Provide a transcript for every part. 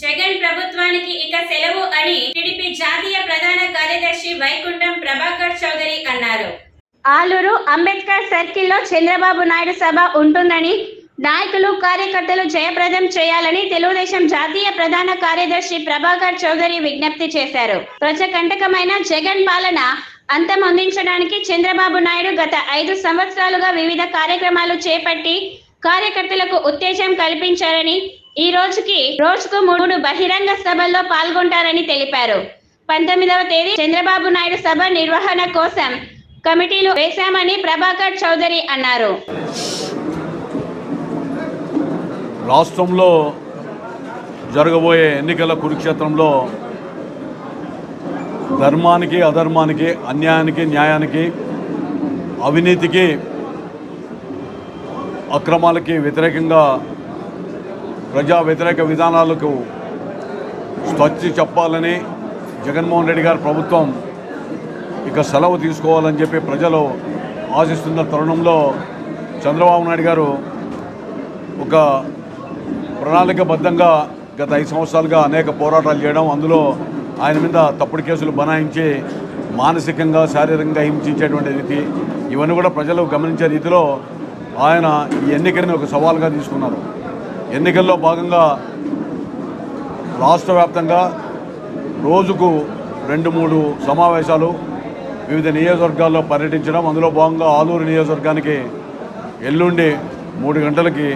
జగన్ ప్రభుత్వానికి ఇక సెలవు అని టీడీపీ జాతీయ ప్రధాన కార్యదర్శి వైకుంఠం ప్రభాకర్ చౌదరి అన్నారు. ఆలూరు అంబేద్కర్ సర్కిల్లో చంద్రబాబు నాయుడు సభ ఉంటుందని నాయకులు కార్యకర్తలు జయప్రదం చేయాలని తెలుగుదేశం జాతీయ ప్రధాన కార్యదర్శి ప్రభాకర్ చౌదరి విజ్ఞప్తి చేశారు. ప్రజకంటకమైన జగన్ పాలన అంతమొందించడానికి చంద్రబాబు నాయుడు గత ఐదు సంవత్సరాలుగా వివిధ కార్యక్రమాలు చేపట్టి కార్యకర్తలకు ఉత్తేజం కల్పించారని ఈ రోజుకి రోజుకు మూడు బహిరంగ సభల్లో పాల్గొంటారని తెలిపారు. పంతొమ్మిదవ తేదీ చంద్రబాబు నాయుడు సభ నిర్వహణ కోసం కమిటీలు వేశామని ప్రభాకర్ చౌదరి అన్నారు. రాష్ట్రంలో జరగబోయే ఎన్నికల కురుక్షేత్రంలో ధర్మానికి అధర్మానికి అన్యాయానికి న్యాయానికి అవినీతికి అక్రమాలకి వ్యతిరేకంగా ప్రజా వ్యతిరేక విధానాలకు స్వచ్ఛ చెప్పాలని జగన్మోహన్ రెడ్డి గారు ప్రభుత్వం ఇక సెలవు తీసుకోవాలని చెప్పి ప్రజలు ఆశిస్తున్న తరుణంలో చంద్రబాబు నాయుడు గారు ఒక ప్రణాళికబద్ధంగా గత ఐదు సంవత్సరాలుగా అనేక పోరాటాలు చేయడం అందులో ఆయన మీద తప్పుడు కేసులు బనాయించి మానసికంగా శారీరకంగా హింసించేటువంటి రీతి ఇవన్నీ కూడా ప్రజలు గమనించే రీతిలో ఆయన ఈ ఎన్నికని ఒక సవాల్గా తీసుకున్నారు. ఎన్నికల్లో భాగంగా రాష్ట్ర వ్యాప్తంగా రోజుకు రెండు మూడు సమావేశాలు వివిధ నియోజకవర్గాల్లో పర్యటించడం. అందులో భాగంగా ఆలూరు నియోజకవర్గానికి ఎల్లుండి మూడు గంటలకి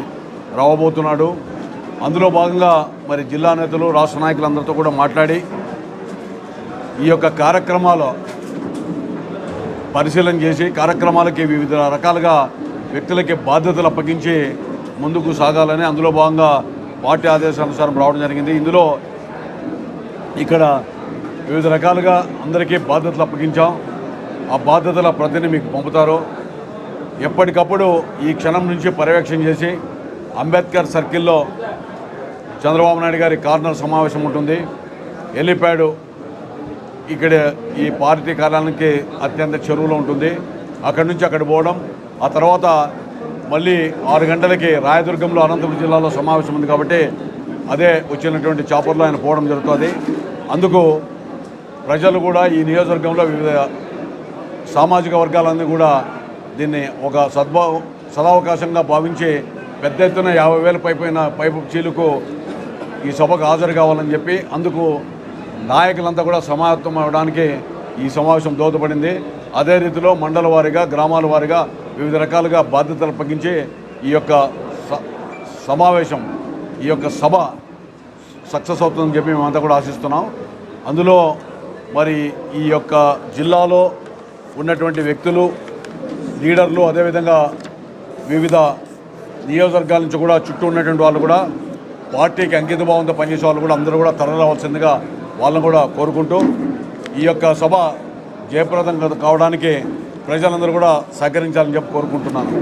రావబోతున్నాడు అందులో భాగంగా మరి జిల్లా నేతలు రాష్ట్ర నాయకులందరితో కూడా మాట్లాడి ఈ యొక్క కార్యక్రమాలు పరిశీలన చేసి కార్యక్రమాలకి వివిధ రకాలుగా వ్యక్తులకి బాధ్యతలు అప్పగించి ముందుకు సాగాలని అందులో భాగంగా పార్టీ ఆదేశానుసారం రావడం జరిగింది. ఇందులో ఇక్కడ వివిధ రకాలుగా అందరికీ బాధ్యతలు అప్పగించాం. ఆ బాధ్యతల ప్రతిని మీకు పంపుతారు. ఎప్పటికప్పుడు ఈ క్షణం నుంచి పర్యవేక్షణ చేసి అంబేద్కర్ సర్కిల్లో చంద్రబాబు నాయుడు గారి కార్నర్ సమావేశం ఉంటుంది. హెలిప్యాడ్ ఇక్కడ ఈ పార్టీ కార్యాలయానికి అత్యంత చెరువులో ఉంటుంది. అక్కడి నుంచి అక్కడ పోవడం ఆ తర్వాత మళ్ళీ ఆరు గంటలకి రాయదుర్గంలో అనంతపురం జిల్లాలో సమావేశం ఉంది కాబట్టి అదే వచ్చినటువంటి చాపర్లో ఆయన పోవడం జరుగుతుంది. అందుకు ప్రజలు కూడా ఈ నియోజకవర్గంలో వివిధ సామాజిక వర్గాలన్నీ కూడా దీన్ని ఒక సద్భా సదావకాశంగా భావించి పెద్ద ఎత్తున యాభై వేల పైపైన పైపు చీలుకు ఈ సభకు హాజరు కావాలని చెప్పి అందుకు నాయకులంతా కూడా సమాయత్తం అవ్వడానికి ఈ సమావేశం దోహదపడింది. అదే రీతిలో మండల వారీగా గ్రామాల వారీగా వివిధ రకాలుగా బాధ్యతలు అప్పగించి ఈ యొక్క స- సమావేశం ఈ యొక్క సభ సక్సెస్ అవుతుందని చెప్పి మేమంతా కూడా ఆశిస్తున్నాం. అందులో మరి ఈ యొక్క జిల్లాలో ఉన్నటువంటి వ్యక్తులు లీడర్లు అదేవిధంగా వివిధ నియోజకవర్గాల నుంచి కూడా చుట్టూ ఉన్నటువంటి వాళ్ళు కూడా పార్టీకి అంకిత భావంతో పనిచేసే వాళ్ళు కూడా అందరూ కూడా తరలిరావాల్సిందిగా వాళ్ళని కూడా కోరుకుంటూ ఈ యొక్క సభ జయప్రదం కావడానికి ప్రజలందరూ కూడా సహకరించాలని చెప్పి కోరుకుంటున్నాను.